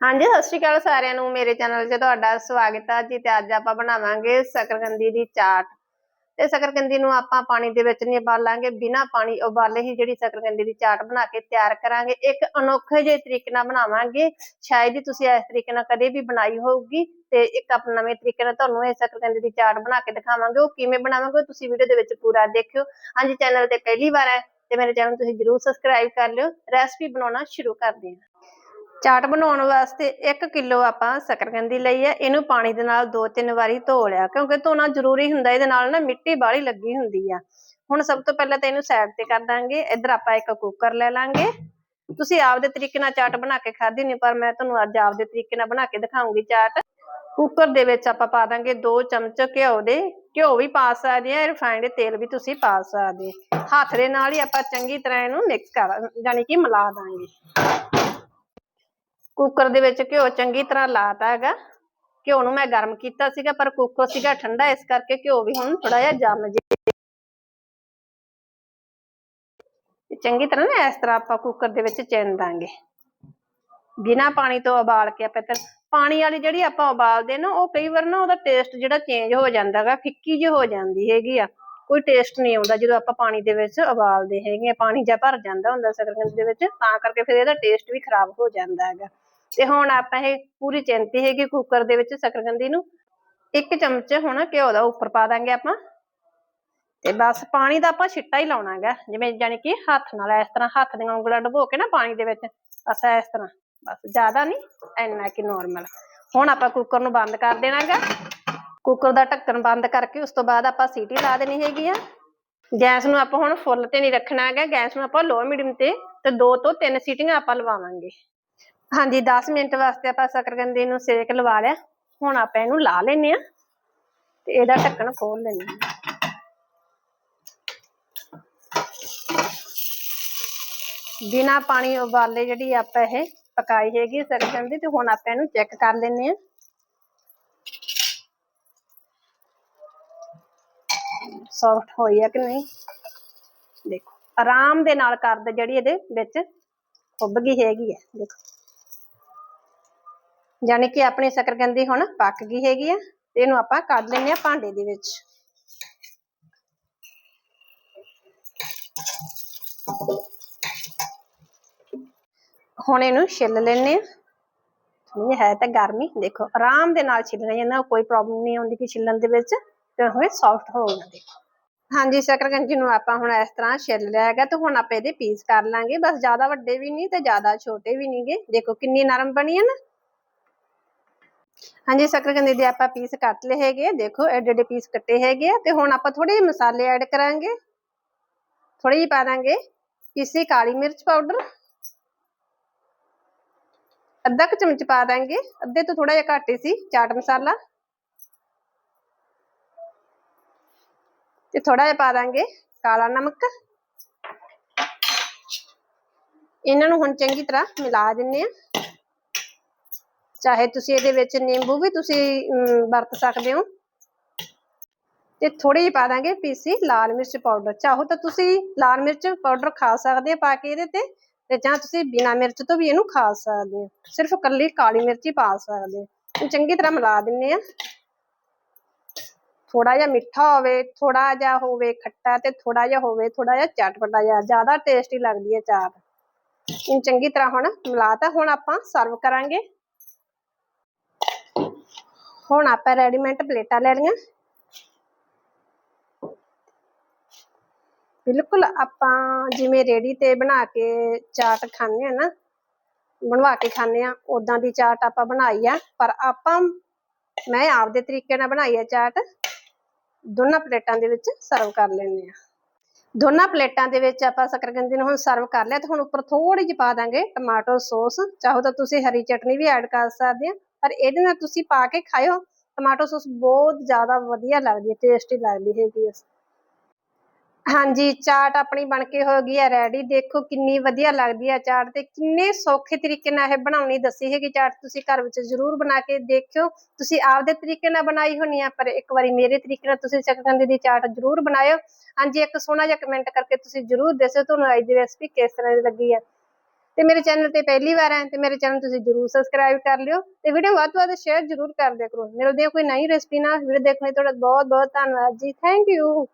ਹਾਂਜੀ, ਸਤਿ ਸ਼੍ਰੀ ਅਕਾਲ ਸਾਰਿਆਂ ਨੂੰ। ਮੇਰੇ ਚੈਨਲ 'ਤੇ ਤੁਹਾਡਾ ਸਵਾਗਤ ਹੈ ਜੀ ਤੇ ਅੱਜ ਆਪਾਂ ਬਣਾਵਾਂਗੇ ਸ਼ਕਰਕੰਦੀ ਦੀ ਚਾਟ। ਤੇ ਸ਼ਕਰਕੰਦੀ ਨੂੰ ਆਪਾਂ ਪਾਣੀ ਦੇ ਵਿੱਚ ਨਹੀਂ ਉਬਾਲਾਂਗੇ, ਬਿਨਾਂ ਪਾਣੀ ਉਬਾਲੇ ਹੀ ਜਿਹੜੀ ਸ਼ਕਰਕੰਦੀ ਦੀ ਚਾਟ ਬਣਾ ਕੇ ਤਿਆਰ ਕਰਾਂਗੇ। ਇੱਕ ਅਨੋਖੇ ਜਿਹੇ ਤਰੀਕੇ ਨਾਲ ਬਣਾਵਾਂਗੇ। ਸ਼ਾਇਦ ਹੀ ਤੁਸੀਂ ਇਸ ਤਰੀਕੇ ਨਾਲ ਕਦੇ ਵੀ ਬਣਾਈ ਹੋਊਗੀ ਤੇ ਇੱਕ ਆਪਣਾ ਨਵੇਂ ਤਰੀਕੇ ਨਾਲ ਤੁਹਾਨੂੰ ਇਹ ਸ਼ਕਰਕੰਦੀ ਦੀ ਚਾਟ ਬਣਾ ਕੇ ਦਿਖਾਵਾਂਗੇ। ਉਹ ਕਿਵੇਂ ਬਣਾਵਾਂਗੇ ਤੁਸੀਂ ਵੀਡੀਓ ਦੇ ਵਿੱਚ ਪੂਰਾ ਦੇਖਿਓ। ਹਾਂਜੀ, ਚੈਨਲ ਤੇ ਪਹਿਲੀ ਵਾਰ ਹੈ ਤੇ ਮੇਰੇ ਚੈਨਲ ਤੁਸੀਂ ਜਰੂਰ ਸਬਸਕ੍ਰਾਈਬ ਕਰ ਲਿਓ। ਰੈਸਪੀ ਬਣਾਉਣਾ ਸ਼ੁਰੂ ਕਰਦੇ ਹਾਂ। ਚਾਟ ਬਣਾਉਣ ਵਾਸਤੇ 1 ਕਿਲੋ ਆਪਾਂ ਸ਼ਕਰਕੰਦੀ ਲਈ ਹੈ ਇਹਨੂੰ ਪਾਣੀ ਦੇ ਨਾਲ ਦੋ ਤਿੰਨ ਵਾਰੀ ਧੋ ਲਿਆ, ਕਿਉਂਕਿ ਧੋਣਾ ਜ਼ਰੂਰੀ ਹੁੰਦਾ, ਇਹਦੇ ਨਾਲ ਨਾ ਮਿੱਟੀ ਬਾਹਲੀ ਲੱਗੀ ਹੁੰਦੀ ਆ। ਹੁਣ ਸਭ ਤੋਂ ਪਹਿਲਾਂ ਤਾਂ ਇਹਨੂੰ ਸਾਈਡ ਤੇ ਕਰ ਦਾਂਗੇ। ਇੱਧਰ ਆਪਾਂ ਇੱਕ ਕੁੱਕਰ ਲੈ ਲਾਂਗੇ। ਤੁਸੀਂ ਆਪਦੇ ਤਰੀਕੇ ਨਾਲ ਚਾਟ ਬਣਾ ਕੇ ਖਾਧੀ ਨਹੀਂ, ਪਰ ਮੈਂ ਤੁਹਾਨੂੰ ਅੱਜ ਆਪਦੇ ਤਰੀਕੇ ਨਾਲ ਬਣਾ ਕੇ ਦਿਖਾਉਂਗੀ ਚਾਟ। ਕੁੱਕਰ ਦੇ ਵਿੱਚ ਆਪਾਂ ਪਾ ਦਾਂਗੇ 2 ਚਮਚ ਘਿਓ ਦੇ। ਘਿਓ ਵੀ ਪਾ ਸਕਦੇ ਆ ਰਿਫਾਈਨਡ ਤੇਲ ਵੀ ਤੁਸੀਂ ਪਾ ਸਕਦੇ। ਹੱਥ ਦੇ ਨਾਲ ਹੀ ਆਪਾਂ ਚੰਗੀ ਤਰ੍ਹਾਂ ਇਹਨੂੰ ਮਿਕਸ ਕਰ ਯਾਨੀ ਕਿ ਮਿਲਾ ਦਾਂਗੇ। ਕੁੱਕਰ ਦੇ ਵਿੱਚ ਘਿਓ ਚੰਗੀ ਤਰ੍ਹਾਂ ਲਾਤਾ ਹੈਗਾ। ਘਿਓ ਨੂੰ ਮੈਂ ਗਰਮ ਕੀਤਾ ਸੀਗਾ, ਪਰ ਕੁੱਕਰ ਸੀਗਾ ਠੰਡਾ, ਇਸ ਕਰਕੇ ਘਿਓ ਵੀ ਹੁਣ ਥੋੜਾ ਜਿਹਾ ਜੰਮ ਜੇ। ਚੰਗੀ ਤਰ੍ਹਾਂ ਨਾ ਇਸ ਤਰ੍ਹਾਂ ਆਪਾਂ ਕੁੱਕਰ ਦੇ ਵਿੱਚ ਚਿਣ ਦਾਂਗੇ। ਬਿਨਾ ਪਾਣੀ ਤੋਂ ਉਬਾਲ ਕੇ ਆਪਾਂ ਤੇ ਪਾਣੀ ਵਾਲੀ ਜਿਹੜੀ ਆਪਾਂ ਉਬਾਲਦੇ ਨਾ, ਉਹ ਕਈ ਵਾਰ ਨਾ ਉਹਦਾ ਟੇਸਟ ਜਿਹੜਾ ਚੇਂਜ ਹੋ ਜਾਂਦਾ ਹੈਗਾ, ਫਿੱਕੀ ਜਿਹੀ ਹੋ ਜਾਂਦੀ ਹੈਗੀ ਆ। ਕੋਈ ਟੇਸਟ ਨਹੀਂ ਆਉਂਦਾ ਜਦੋਂ ਆਪਾਂ ਪਾਣੀ ਦੇ ਵਿੱਚ ਉਬਾਲਦੇ ਹੈਗੇ ਆ, ਪਾਣੀ ਜਾਂ ਭਰ ਜਾਂਦਾ ਹੁੰਦਾ ਸ਼ਕਰਕੰਦ ਦੇ ਵਿੱਚ, ਤਾਂ ਕਰਕੇ ਫਿਰ ਇਹਦਾ ਟੇਸਟ ਵੀ ਖਰਾਬ ਹੋ ਜਾਂਦਾ ਹੈਗਾ। ਤੇ ਹੁਣ ਆਪਾਂ ਇਹ ਪੂਰੀ ਚਿੰਤੀ ਹੈਗੀ ਕੁੱਕਰ ਦੇ ਵਿੱਚ ਸ਼ਕਰਕੰਦੀ ਨੂੰ। ਇੱਕ ਚਮਚ ਹੁਣ ਘਿਓ ਦਾ ਉੱਪਰ ਪਾ ਦਾਂਗੇ ਆਪਾਂ। ਤੇ ਬਸ ਪਾਣੀ ਦਾ ਆਪਾਂ ਛਿੱਟਾ ਹੀ ਲਾਉਣਾ ਹੈਗਾ ਜਿਵੇਂ ਜਾਨੀ ਕਿ ਹੱਥ ਨਾਲ ਇਸ ਤਰ੍ਹਾਂ ਹੱਥ ਦੀਆਂ ਉਂਗਲਾਂ ਡਬੋ ਕੇ ਨਾ ਪਾਣੀ ਦੇ ਵਿੱਚ, ਬਸ ਇਸ ਤਰ੍ਹਾਂ। ਬਸ ਜ਼ਿਆਦਾ ਨਹੀਂ, ਇੰਨਾ ਕਿ ਨਾਰਮਲ ਹੁਣ ਆਪਾਂ ਕੁੱਕਰ ਨੂੰ ਬੰਦ ਕਰ ਦੇਣਾਗਾ। ਕੁੱਕਰ ਦਾ ਢੱਕਣ ਬੰਦ ਕਰਕੇ ਉਸ ਤੋਂ ਬਾਅਦ ਆਪਾਂ ਸੀਟੀ ਲਾ ਦੇਣੀ ਹੈਗੀ ਆ। ਗੈਸ ਨੂੰ ਆਪਾਂ ਹੁਣ ਫੁੱਲ ਤੇ ਨਹੀਂ ਰੱਖਣਾ ਹੈਗਾ ਗੈਸ ਨੂੰ ਆਪਾਂ ਲੋ ਮੀਡੀਅਮ ਤੇ ਤੇ ਦੋ ਤੋਂ ਤਿੰਨ ਸੀਟੀਆਂ ਆਪਾਂ ਲਵਾਵਾਂਗੇ। ਹਾਂਜੀ 10 ਮਿੰਟ ਵਾਸਤੇ ਆਪਾਂ ਸ਼ਕਰਕੰਦੀ ਨੂੰ ਸੇਕ ਲਵਾ ਲਿਆ। ਹੁਣ ਆਪਾਂ ਇਹਨੂੰ ਲਾ ਲੈਨੇ ਆ ਤੇ ਇਹਦਾ ਢੱਕਣ ਖੋਲ ਲੈਨੇ ਆ ਬਿਨਾ ਪਾਣੀ ਉਬਾਲੇ ਜਿਹੜੀ ਆਪਾਂ ਇਹ ਪਕਾਈ ਹੈਗੀ ਸ਼ਕਰਕੰਦੀ ਤੇ ਹੁਣ ਆਪਾਂ ਇਹਨੂੰ ਚੈੱਕ ਕਰ ਲੈਨੇ ਆ ਸੌਫਟ ਹੋਈ ਹੈ ਕਿ ਨਹੀਂ? ਦੇਖੋ, ਆਰਾਮ ਦੇ ਨਾਲ ਕਰਦ ਜਿਹੜੀ ਇਹਦੇ ਵਿੱਚ ਉੱਭ ਗਈ ਹੈਗੀ ਹੈ। ਦੇਖੋ। ਯਾਨੀ ਕਿ ਆਪਣੀ ਸ਼ਕਰਕੰਦੀ ਹੁਣ ਪੱਕ ਗਈ ਹੈਗੀ ਆ, ਤੇ ਇਹਨੂੰ ਆਪਾਂ ਕੱਢ ਲੈਨੇ ਆ ਭਾਂਡੇ ਦੇ ਵਿੱਚ। ਹੁਣ ਇਹਨੂੰ ਛਿੱਲ ਲੈਨੇ ਆ ਇਹ ਹੈ ਤਾਂ ਗਰਮੀ ਦੇਖੋ, ਆਰਾਮ ਦੇ ਨਾਲ ਛਿੱਲਣਾ ਜਾਂਦਾ ਕੋਈ ਪ੍ਰੋਬਲਮ ਨਹੀਂ ਆਉਂਦੀ ਕਿ ਛਿੱਲਣ ਦੇ ਵਿੱਚ, ਤੇ ਹੋਏ ਸੌਫਟ ਹੋ ਗਿਆ, ਦੇਖੋ। ਹਾਂਜੀ ਸ਼ਕਰਕੰਦੀ ਨੂੰ ਆਪਾਂ ਹੁਣ ਇਸ ਤਰ੍ਹਾਂ ਛਿੱਲ ਲਿਆ ਹੈਗਾ, ਤੇ ਹੁਣ ਆਪਾਂ ਇਹਦੇ ਪੀਸ ਕਰ ਲਾਂਗੇ। ਬਸ ਜ਼ਿਆਦਾ ਵੱਡੇ ਵੀ ਨਹੀਂ ਤੇ ਜ਼ਿਆਦਾ ਛੋਟੇ ਵੀ ਨਹੀਂਗੇ। ਦੇਖੋ, ਕਿੰਨੀ ਨਰਮ ਬਣੀ ਹੈ ਨਾ। ਹਾਂਜੀ ਸ਼ਕਰਕੰਦੀ ਦੇ ਆਪਾਂ ਪੀਸ ਕੱਟ ਲਏ ਹੈਗੇ ਦੇਖੋ, ਐਡੇ ਐਡੇ ਪੀਸ ਕੱਟੇ ਹੈਗੇ ਆ ਤੇ ਹੁਣ ਆਪਾਂ ਥੋੜੇ ਜਿਹੇ ਮਸਾਲੇ ਐਡ ਕਰਾਂਗੇ। ਥੋੜੀ ਜਿਹੀ ਪਾ ਦਾਂਗੇ ਪੀਸੀ ਕਾਲੀ ਮਿਰਚ ਪਾਊਡਰ ਅੱਧਾ ਕੁ ਚਮਚ ਪਾ ਦਾਂਗੇ। ਅੱਧੇ ਤੋਂ ਥੋੜਾ ਜਿਹਾ ਘੱਟ ਹੀ ਸੀ, ਚਾਟ ਮਸਾਲਾ। ਤੇ ਥੋੜਾ ਜਿਹਾ ਪਾ ਦਾਂਗੇ ਕਾਲਾ ਨਮਕ। ਇਹਨਾਂ ਨੂੰ ਹੁਣ ਚੰਗੀ ਤਰ੍ਹਾਂ ਮਿਲਾ ਦਿੰਨੇ ਆ। ਚਾਹੇ ਤੁਸੀਂ ਇਹਦੇ ਵਿੱਚ ਨਿੰਬੂ ਵੀ ਤੁਸੀਂ ਵਰਤ ਸਕਦੇ ਹੋ। ਤੇ ਥੋੜੀ ਜਿਹੀ ਪਾ ਦਾਂਗੇ ਪੀਸੀ ਲਾਲ ਮਿਰਚ ਪਾਊਡਰ। ਚਾਹੋ ਤਾਂ ਤੁਸੀਂ ਲਾਲ ਮਿਰਚ ਪਾਊਡਰ ਖਾ ਸਕਦੇ ਹੋ ਪਾ ਕੇ ਇਹਦੇ ਤੇ ਤੇ ਜਾਂ ਤੁਸੀਂ ਬਿਨਾ ਮਿਰਚ ਤੋਂ ਵੀ ਇਹਨੂੰ ਖਾ ਸਕਦੇ ਹੋ। ਸਿਰਫ ਕੱਲੀ ਕਾਲੀ ਮਿਰਚ ਹੀ ਪਾ ਸਕਦੇ ਹੋ। ਚੰਗੀ ਤਰ੍ਹਾਂ ਮਿਲਾ ਦਿੰਨੇ ਆ। ਥੋੜਾ ਜਿਹਾ ਮਿੱਠਾ ਹੋਵੇ ਥੋੜਾ ਜਿਹਾ ਹੋਵੇ ਖੱਟਾ ਤੇ ਥੋੜਾ ਜਿਹਾ ਹੋਵੇ ਥੋੜਾ ਜਿਹਾ ਚਟਪਟਾ ਜਿਹਾ, ਜ਼ਿਆਦਾ ਟੇਸਟੀ ਲੱਗਦੀ ਹੈ ਚਾਟ। ਇਹਨੂੰ ਚੰਗੀ ਤਰ੍ਹਾਂ ਹੁਣ ਮਿਲਾਤਾ ਹੁਣ ਆਪਾਂ ਸਰਵ ਕਰਾਂਗੇ। ਹੁਣ ਆਪਾਂ ਰੈਡੀਮੇਡ ਪਲੇਟਾਂ ਲੈ ਲਈਆਂ। ਬਿਲਕੁਲ ਆਪਾਂ ਜਿਵੇਂ ਰੇੜੀ ਤੇ ਬਣਾ ਕੇ ਚਾਟ ਖਾਂਦੇ ਆ ਨਾ, ਬਣਵਾ ਕੇ ਖਾਂਦੇ ਆ ਉਦਾਂ ਦੀ ਚਾਟ ਆਪਾਂ ਬਣਾਈ ਆ, ਪਰ ਆਪਾਂ, ਮੈਂ ਆਪਦੇ ਤਰੀਕੇ ਨਾਲ ਬਣਾਈ ਆ ਚਾਟ, ਦੋਨਾਂ ਪਲੇਟਾਂ ਦੇ ਵਿੱਚ ਸਰਵ ਕਰ ਲੈਣੇ ਆ। ਦੋਨਾਂ ਪਲੇਟਾਂ ਦੇ ਵਿੱਚ ਆਪਾਂ ਸ਼ਕਰਗੰਦੀ ਨੂੰ ਹੁਣ ਸਰਵ ਕਰ ਲਿਆ, ਤੇ ਹੁਣ ਉੱਪਰ ਥੋੜੀ ਜਿਹੀ ਪਾ ਦਾਂਗੇ ਟਮਾਟੋ ਸੌਸ, ਚਾਹੋ ਤਾਂ ਤੁਸੀਂ ਹਰੀ ਚਟਨੀ ਵੀ ਐਡ ਕਰ ਸਕਦੇ ਆ। ਪਰ ਇਹਦੇ ਨਾਲ ਤੁਸੀਂ ਪਾ ਕੇ ਖਾਇਓ ਟਮਾਟੋ ਸੌਸ ਬਹੁਤ ਜ਼ਿਆਦਾ ਵਧੀਆ ਲੱਗਦੀ ਹੈ ਟੇਸਟੀ ਲੱਗਦੀ ਹੈਗੀ ਹਾਂਜੀ, ਚਾਟ ਆਪਣੀ ਬਣ ਕੇ ਹੋ ਗਈ ਹੈ ਰੈਡੀ ਦੇਖੋ ਕਿੰਨੀ ਵਧੀਆ ਲੱਗਦੀ ਹੈ ਚਾਟ ਤੇ ਕਿੰਨੇ ਸੌਖੇ ਤਰੀਕੇ ਨਾਲ ਇਹ ਬਣਾਉਣੀ ਦੱਸੀ ਹੈਗੀ ਚਾਟ ਤੁਸੀਂ ਘਰ ਵਿੱਚ ਜ਼ਰੂਰ ਬਣਾ ਕੇ ਦੇਖਿਓ। ਤੁਸੀਂ ਆਪਦੇ ਤਰੀਕੇ ਨਾਲ ਬਣਾਈ ਹੋਣੀ ਆ ਪਰ ਇੱਕ ਵਾਰੀ ਮੇਰੇ ਤਰੀਕੇ ਨਾਲ ਤੁਸੀਂ ਸ਼ਕਰਕੰਦੀ ਦੀ ਚਾਟ ਜ਼ਰੂਰ ਬਣਾਇਓ। ਹਾਂਜੀ, ਇੱਕ ਸੋਹਣਾ ਜਿਹਾ ਕਮੈਂਟ ਕਰਕੇ ਤੁਸੀਂ ਜ਼ਰੂਰ ਦੱਸਿਓ, ਤੁਹਾਨੂੰ ਅੱਜ ਦੀ ਰੈਸਪੀ ਕਿਸ ਤਰ੍ਹਾਂ ਦੀ ਲੱਗੀ ਹੈ। ਤੇ ਮੇਰੇ ਚੈਨਲ ਤੇ ਪਹਿਲੀ ਵਾਰ ਆਏ ਤੇ ਮੇਰੇ ਚੈਨਲ ਤੁਸੀਂ ਜਰੂਰ ਸਬਸਕ੍ਰਾਈਬ ਕਰ ਲਿਓ ਤੇ ਵੀਡੀਓ ਵੱਧ ਤੋਂ ਵੱਧ ਸ਼ੇਅਰ ਜਰੂਰ ਕਰ ਦਿਆ ਕਰੋ। ਮਿਲਦੇ ਹਾਂ ਕੋਈ ਨਈ ਰੈਸਪੀ ਨਾਲ। ਵੀਡੀਓ ਦੇਖਣ ਲਈ ਤੁਹਾਡਾ ਬਹੁਤ ਬਹੁਤ ਧੰਨਵਾਦ ਜੀ। Thank you